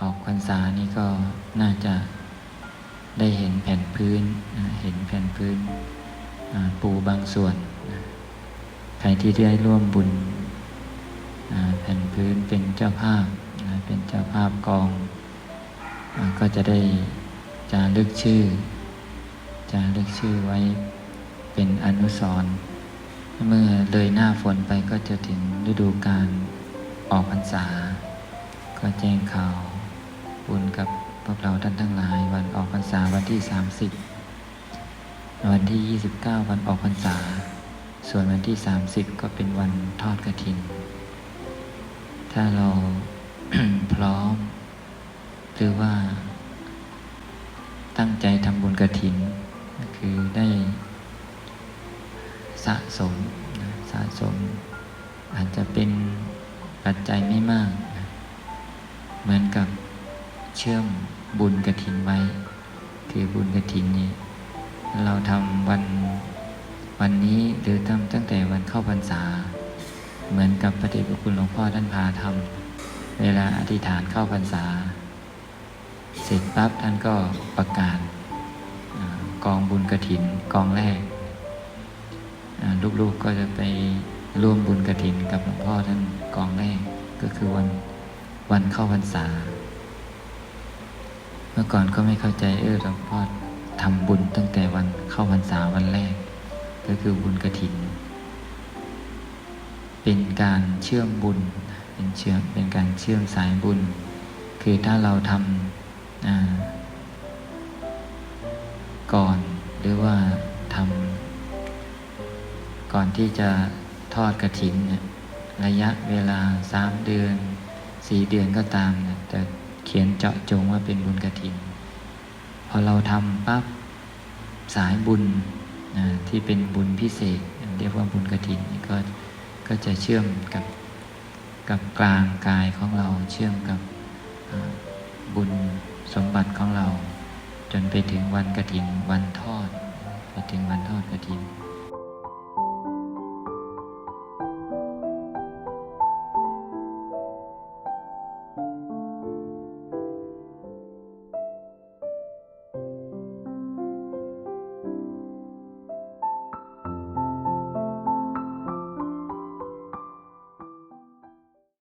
ออกพรรษานี่ก็น่าจะได้เห็นแผ่นพื้น เห็นแผ่นพื้นปูบางส่วน ใครที่ได้ร่วมบุญแผ่นพื้นเป็นเจ้าภาพ เป็นเจ้าภาพกองอก็จะได้จารึกชื่อ จารึกชื่อไว้เป็นอนุสรณ์เมื่อเลยหน้าฝนไปก็จะถึงฤดูการออกพรรษา ก็แจ้งข่าว บุญกับพวกเราท่านทั้งหลาย วันออกพรรษาวันที่ 30 วันที่ 29 วันออกพรรษา ส่วนวันที่ 30 ก็เป็นวันทอดกระถิน ถ้าเราพร้อม หรือว่า ตั้งใจทำบุญกระถิน คือได้สะสมสะสม อาจจะเป็นปัจจัยไม่มาก เหมือนกับ เชื่อมบุญกระถินไว้ คือบุญกระถินนี้เราทำวันวันนี้หรือทำตั้งแต่วันเข้าพรรษา เหมือนกับพระเดชพระคุณหลวงพ่อท่านพาทำเวลาอธิษฐานเข้าพรรษา เสร็จปั๊บท่านก็ประกาศกองบุญกระถินกองแรกลูกๆก็จะไปร่วมบุญกระถินกับหลวงพ่อท่านกองแรกก็คือวันวันเข้าพรรษา มื่อก่อนก็ไม่เข้าใจเออหลวงพ่อทำบุญตั้งแต่วันเข้าพรรษาวันแรก ก็คือบุญกระถิน เป็นการเชื่อมบุญ เป็นเชื่อมเป็นการเชื่อมสายบุญ คือถ้าเราทำก่อนหรือว่าทำก่อนที่จะทอดกระถินเนี่ยระยะเวลาสามเดือนสี่เดือนก็ตามเนี่ยแต่ เขียนเจาะจงว่าเป็นบุญกระถิน พอเราทำปั๊บสายบุญนะที่เป็นบุญพิเศษ เรียกว่าบุญกระถินก็ก็จะเชื่อมกับกับกลางกายของเราเชื่อมกับบุญสมบัติของเรา จนไปถึงวันกระถินวันทอด